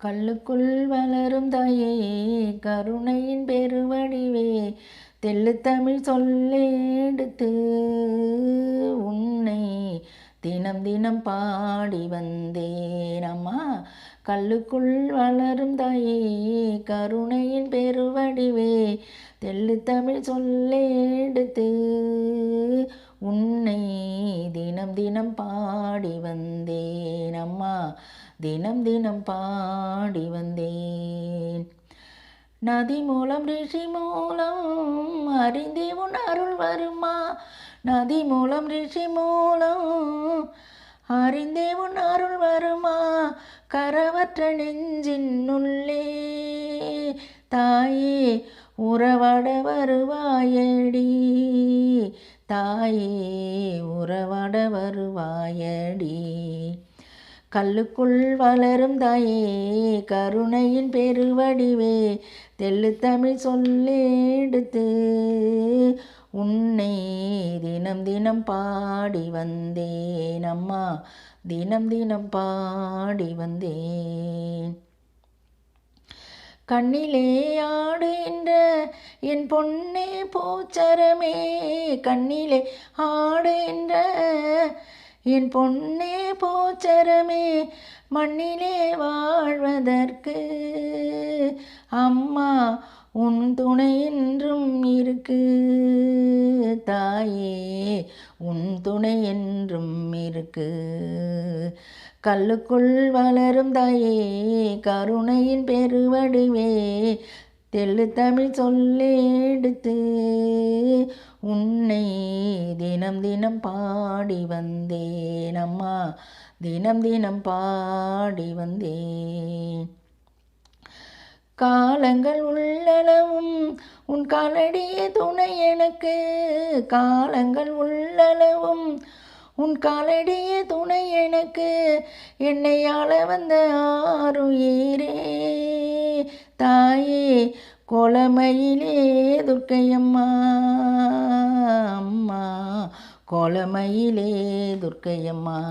கல்லுக்குள் வளரும் தாயே கருணையின் பெருவடிவே தெள்ளு தமிழ் சொல்லெடுத்து உன்னை தினம் தினம் பாடி வந்தேன் அம்மா. கல்லுக்குள் வளரும் தாயே கருணையின் பெருவடிவே தெள்ளு தமிழ் சொல்லெடுத்து உன்னை தினம் தினம் பாடி வந்தேன் அம்மா. தினம் தினம் பாடி வந்தேன். நதி மூலம் ரிஷி மூலம் அறிந்தே உன் அருள் வருமா? நதி மூலம் ரிஷி மூலம் அறிந்தே உன் அருள் வருமா? கரவற்ற நெஞ்சின் உள்ளே தாயே உறவட வருவாயடி. தாயே உறவாட வருவாயடி. கல்லுக்குள் வளரும் தாயே கருணையின் பெருவடிவே தெள்ளு தமிழ் சொல்லெடுத்து உன்னை தினம் தினம் பாடி வந்தேன் அம்மா தினம் தினம் பாடி வந்தேன். கண்ணிலே ஆடுகின்ற என் பொன்னே பூச்சரமே கண்ணிலே ஆடுகின்ற என் பொன்னே போச்சரமே மண்ணிலே வாழ்வதற்கு. அம்மா உன் துணை என்றும் இருக்கு. தாயே உன் துணை என்றும் இருக்கு. கல்லுக்குள் வளரும் தாயே கருணையின் பெருவடிவே. தெள்ளு தமிழ் சொல்லெடுத்து உன்னை தினம் தினம் பாடி வந்தேன் அம்மா. தினம் தினம் பாடி வந்தேன். காலங்கள் உள்ளளவும் உன் காலடியே துணை எனக்கு. காலங்கள் உள்ளளவும் உன் காலடியே துணை எனக்கு. என்னை ஆள வந்த ஆறு ஏரே கொலமையிலே துர்க்கையம்மா அம்மா. கொலமையிலே துர்க்கையம்மா.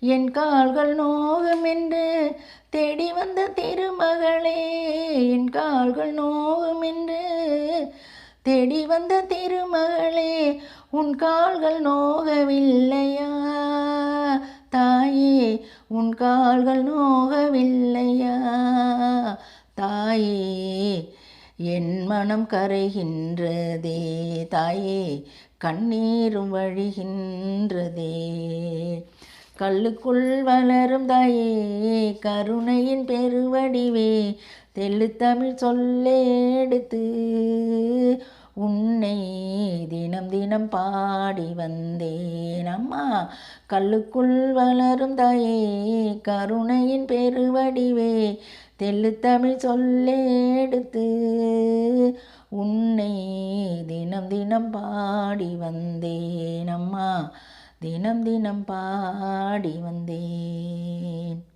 என் கால்கள் நோகும் என்று தேடி வந்த திருமகளே என் கால்கள் நோகும் என்று தேடி வந்த திருமகளே உன் கால்கள் நோகவில்லையா? தாயே உன் கால்கள் நோகவில்லையா? தாயே என் மனம் கரைகின்றதே. தாயே கண்ணீரும் வழிகின்றதே. கல்லுக்குள் வளரும் தாயே கருணையின் பெருவடிவே. தெள்ளு தமிழ் சொல்லெடுத்து உன்னை தினம் தினம் பாடி வந்தேன் அம்மா. கல்லுக்குள் வளரும் தாயே கருணையின் பெருவடிவே தெல்லு தமிழ் சொல்லெடுத்து உன்னை தினம் தினம் பாடி வந்தேன் அம்மா. தினம் தினம் பாடி வந்தேன்.